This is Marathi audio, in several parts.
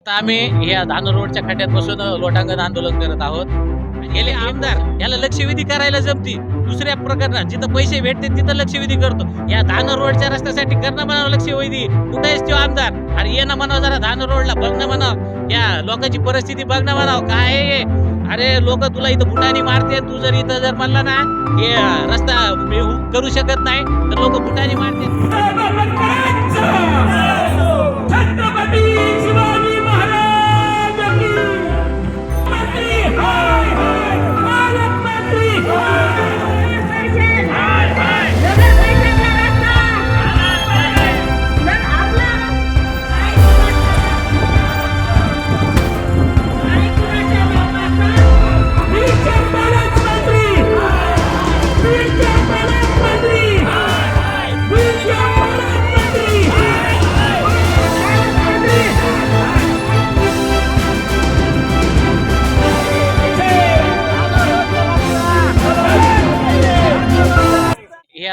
आता आम्ही या धानोर रोडच्या खड्ड्यात बसून लोटांगण आंदोलन करत आहोत. गेले आमदार याला लक्षवेधी करायला जमती दुसऱ्या प्रकरणात जिथं पैसे भेटते तिथं लक्षवेधी करतो. या धानोर रोडच्या रस्त्यासाठी करणं म्हणावं लक्षवेधी. कुठं आहेस तो आमदार? अरे ये ना म्हणावं जरा धानोर रोडला बघणं म्हणावं. या लोकांची परिस्थिती बघणं म्हणावं. काय आहे अरे लोक तुला इथं बुटानी मारते तू जर इथं जर म्हणला ना हे रस्ता करू शकत नाही तर लोक बुटानी मारते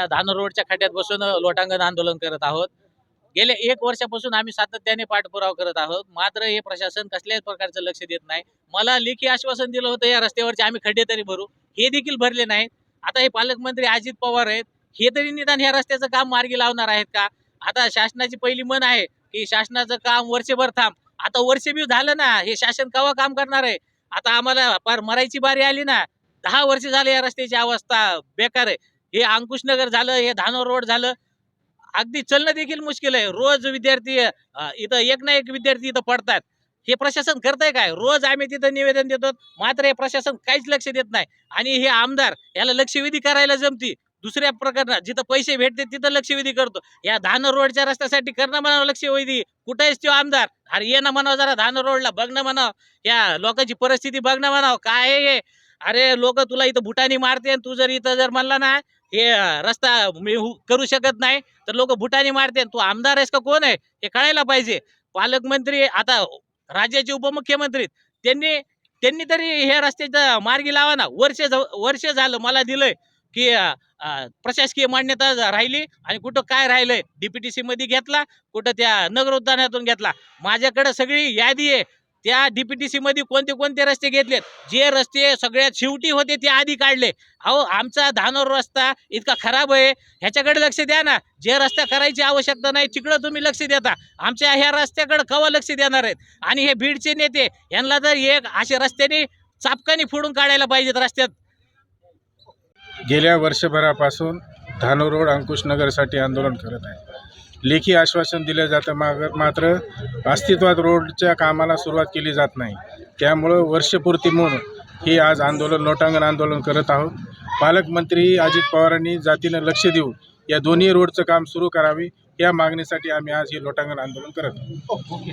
धानोर रोडच्या खड्ड्यात बसून लोटांगण आंदोलन करत आहोत. गेल्या एक वर्षापासून आम्ही सातत्याने पाठपुरावा करत आहोत. मात्र हे प्रशासन कसल्याच प्रकारचं लक्ष देत नाही. मला लेखी आश्वासन दिलं होतं या रस्त्यावरचे आम्ही खड्डे तरी भरू. हे देखील भरले नाहीत. आता हे पालकमंत्री अजित पवार आहेत. हे तरी निदान ह्या रस्त्याचं काम मार्गी लावणार आहेत का? आता शासनाची पहिली मन आहे की शासनाचं काम वर्षभर थांब. आता वर्षबी झालं ना हे शासन केव्हा काम करणार आहे? आता आम्हाला पार मरायची बारी आली ना. दहा वर्ष झाले या रस्त्याची अवस्था बेकार आहे. हे अंकुशनगर झालं हे धानोर रोड झालं. अगदी चलणं देखील मुश्किल आहे. रोज विद्यार्थी इथं एक ना एक विद्यार्थी इथं पडतात. हे प्रशासन करतंय काय? रोज आम्ही तिथं निवेदन देतो. मात्र हे प्रशासन काहीच लक्ष देत नाही. आणि हे आमदार याला लक्षवेधी करायला जमती. दुसऱ्या प्रकरणात जिथं पैसे भेटते तिथं लक्षवेधी करतो. या धान रोडच्या रस्त्यासाठी करणं म्हणावं लक्षवेधी. कुठे आहेस तो आमदार. अरे ये ना म्हणावं जरा धान रोडला बघणं म्हणावं. या लोकांची परिस्थिती बघणं म्हणावं. काय हे? अरे लोक तुला इथं बुटानी मारते आणि तू जर इथं जर म्हणला ना हे रस्ता मी हु- करू शकत नाही तर लोक बुटानी मारते. तू आमदार आहेस का? कोण आहे? हे कळायला पाहिजे. पालकमंत्री आता राज्याचे उपमुख्यमंत्री त्यांनी त्यांनी तरी हे रस्त्याचा मार्गी लावा ना. वर्ष झ- वर्ष झालं मला दिलंय की प्रशासकीय मान्यता राहिली आणि कुठं काय राहिलंय? डीपीटीसी मध्ये घेतला कुठं त्या नगर उद्यानातून घेतला. माझ्याकडे सगळी यादी आहे. त्या डीपीटीसी मध्ये कोणते कोणते रस्ते घेतलेत? जे रस्ते सगळ्यात शेवटी होते ते आधी काढले. अहो आमचा धानोर रस्ता इतका खराब आहे. ह्याच्याकडे लक्ष द्या ना. जे रस्ता करायची आवश्यकता नाही तिकडं तुम्ही लक्ष देता. आमच्या ह्या रस्त्याकडे कवा लक्ष देणार आहेत? आणि हे बीडचे नेते यांना जर एक असे रस्त्याने चापकाने फोडून काढायला पाहिजेत रस्त्यात. गेल्या वर्षभरापासून धानोर रोड अंकुशनगरसाठी आंदोलन करत आहे. लेखी आश्वासन दिलं जातं माग मात्र अस्तित्वात रोडच्या कामाला सुरुवात केली जात नाही. त्यामुळं वर्षपूर्ती म्हणून हे आज आंदोलन लोटांगण आंदोलन करत आहोत. पालकमंत्री अजित पवारांनी जातीनं लक्ष देऊन या दोन्ही रोडचं काम सुरू करावे या मागणीसाठी आम्ही आज हे लोटांगण आंदोलन करत आहोत.